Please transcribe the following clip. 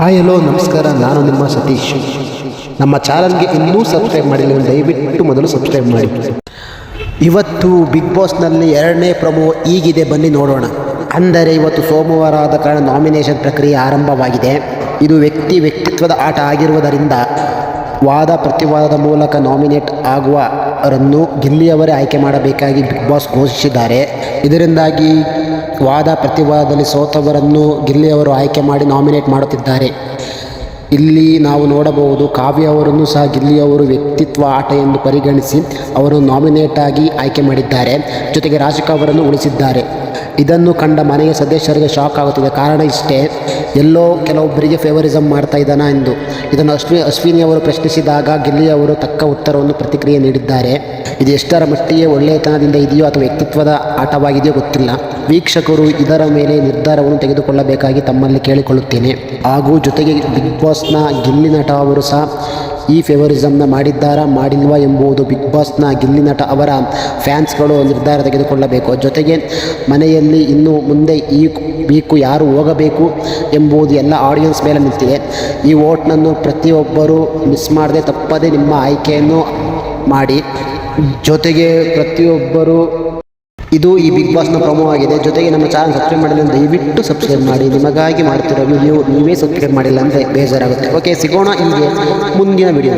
Hi, hello, ನಮಸ್ಕಾರ. ನಾನು ನಿಮ್ಮ ಸತೀಶ್. ನಮ್ಮ ಚಾನಲ್ಗೆ ಇನ್ನೂ ಸಬ್ಸ್ಕ್ರೈಬ್ ಮಾಡಿಲ್ಲ ದಯವಿಟ್ಟು ಮೊದಲು ಸಬ್ಸ್ಕ್ರೈಬ್ ಮಾಡಿ. ಇವತ್ತು ಬಿಗ್ ಬಾಸ್ನಲ್ಲಿ ಎರಡನೇ ಪ್ರಮೋ ಈಗಿದೆ. ಬನ್ನಿ ನೋಡೋಣ. ಅಂದರೆ ಇವತ್ತು ಸೋಮವಾರ ಆದ ಕಾರಣ ನಾಮಿನೇಷನ್ ಪ್ರಕ್ರಿಯೆ ಆರಂಭವಾಗಿದೆ. ಇದು ವ್ಯಕ್ತಿ ವ್ಯಕ್ತಿತ್ವದ ಆಟ ಆಗಿರುವುದರಿಂದ ವಾದ ಪ್ರತಿವಾದದ ಮೂಲಕ ನಾಮಿನೇಟ್ ಆಗುವವರನ್ನು ಗಿಲ್ಲಿಯವರೇ ಆಯ್ಕೆ ಮಾಡಬೇಕಾಗಿ ಬಿಗ್ ಬಾಸ್ ಘೋಷಿಸಿದ್ದಾರೆ. ಇದರಿಂದಾಗಿ ವಾದ ಪ್ರತಿವಾದದಲ್ಲಿ ಸೋತವರನ್ನು ಗಿಲ್ಲಿಯವರು ಆಯ್ಕೆ ಮಾಡಿ ನಾಮಿನೇಟ್ ಮಾಡುತ್ತಿದ್ದಾರೆ. ಇಲ್ಲಿ ನಾವು ನೋಡಬಹುದು ಕಾವ್ಯ ಅವರನ್ನು ಸಹ ಗಿಲ್ಲಿಯವರು ವ್ಯಕ್ತಿತ್ವ ಆಟ ಎಂದು ಪರಿಗಣಿಸಿ ಅವರು ನಾಮಿನೇಟ್ ಆಗಿ ಆಯ್ಕೆ ಮಾಡಿದ್ದಾರೆ. ಜೊತೆಗೆ ರಾಜಕ ಅವರನ್ನು ಉಳಿಸಿದ್ದಾರೆ. ಇದನ್ನು ಕಂಡ ಮನೆಯ ಸದಸ್ಯರಿಗೆ ಶಾಕ್ ಆಗುತ್ತಿದೆ. ಕಾರಣ ಇಷ್ಟೇ, ಎಲ್ಲೋ ಕೆಲವೊಬ್ಬರಿಗೆ ಫೇವರಿಸಮ್ ಮಾಡ್ತಾ ಇದ್ದಾನ ಎಂದು. ಇದನ್ನು ಅಶ್ವಿ, ಅಶ್ವಿನಿ ಅವರು ಪ್ರಶ್ನಿಸಿದಾಗ ಗಿಲ್ಲಿ ಅವರು ತಕ್ಕ ಉತ್ತರವನ್ನು ಪ್ರತಿಕ್ರಿಯೆ ನೀಡಿದ್ದಾರೆ. ಇದು ಎಷ್ಟರ ಮಟ್ಟಿಗೆ ಒಳ್ಳೆಯತನದಿಂದ ಇದೆಯೋ ಅಥವಾ ವ್ಯಕ್ತಿತ್ವದ ಆಟವಾಗಿದೆಯೋ ಗೊತ್ತಿಲ್ಲ. ವೀಕ್ಷಕರು ಇದರ ಮೇಲೆ ನಿರ್ಧಾರವನ್ನು ತೆಗೆದುಕೊಳ್ಳಬೇಕಾಗಿ ತಮ್ಮಲ್ಲಿ ಕೇಳಿಕೊಳ್ಳುತ್ತೇನೆ. ಹಾಗೂ ಜೊತೆಗೆ ಬಿಗ್ ಬಾಸ್ನ ಗಿಲ್ಲಿ ನಟ ಅವರು ಸಹ ಈ ಫೇವರಿಸಮ್ನ ಮಾಡಿದ್ದಾರಾ ಮಾಡಿಲ್ವಾ ಎಂಬುದು ಬಿಗ್ ಬಾಸ್ನ ಗಿಲ್ಲಿ ನಟ ಅವರ ಫ್ಯಾನ್ಸ್ಗಳು ನಿರ್ಧಾರ ತೆಗೆದುಕೊಳ್ಳಬೇಕು. ಜೊತೆಗೆ ಮನೆಯಲ್ಲಿ ಇನ್ನು ಮುಂದೆ ಈ ವೀಕು ಯಾರು ಹೋಗಬೇಕು ಎಂಬುದು ಎಲ್ಲ ಆಡಿಯನ್ಸ್ ಮೇಲೆ ನಿಂತಿದೆ. ಈ ಓಟ್ನನ್ನು ಪ್ರತಿಯೊಬ್ಬರು ಮಿಸ್ ಮಾಡದೆ ತಪ್ಪದೆ ನಿಮ್ಮ ಆಯ್ಕೆಯನ್ನು ಮಾಡಿ. ಜೊತೆಗೆ ಪ್ರತಿಯೊಬ್ಬರು ಇದು ಈ ಬಿಗ್ ಬಾಸ್ನ ಪ್ರಮೋ ಆಗಿದೆ. ಜೊತೆಗೆ ನಮ್ಮ ಚಾನಲ್ ಸಬ್ಸ್ಕ್ರೈಬ್ ಮಾಡಿಲ್ಲ ದಯವಿಟ್ಟು ಸಬ್ಸ್ಕ್ರೈಬ್ ಮಾಡಿ. ನಿಮಗಾಗಿ ಮಾಡ್ತಿರೋ ವಿಡಿಯೋ ನೀವೇ ಸಬ್ಸ್ಕ್ರೈಬ್ ಮಾಡಿಲ್ಲ ಅಂದರೆ ಬೇಜಾರಾಗುತ್ತೆ. ಓಕೆ ಸಿಗೋಣ ಹೀಗೆ ಮುಂದಿನ ವಿಡಿಯೋ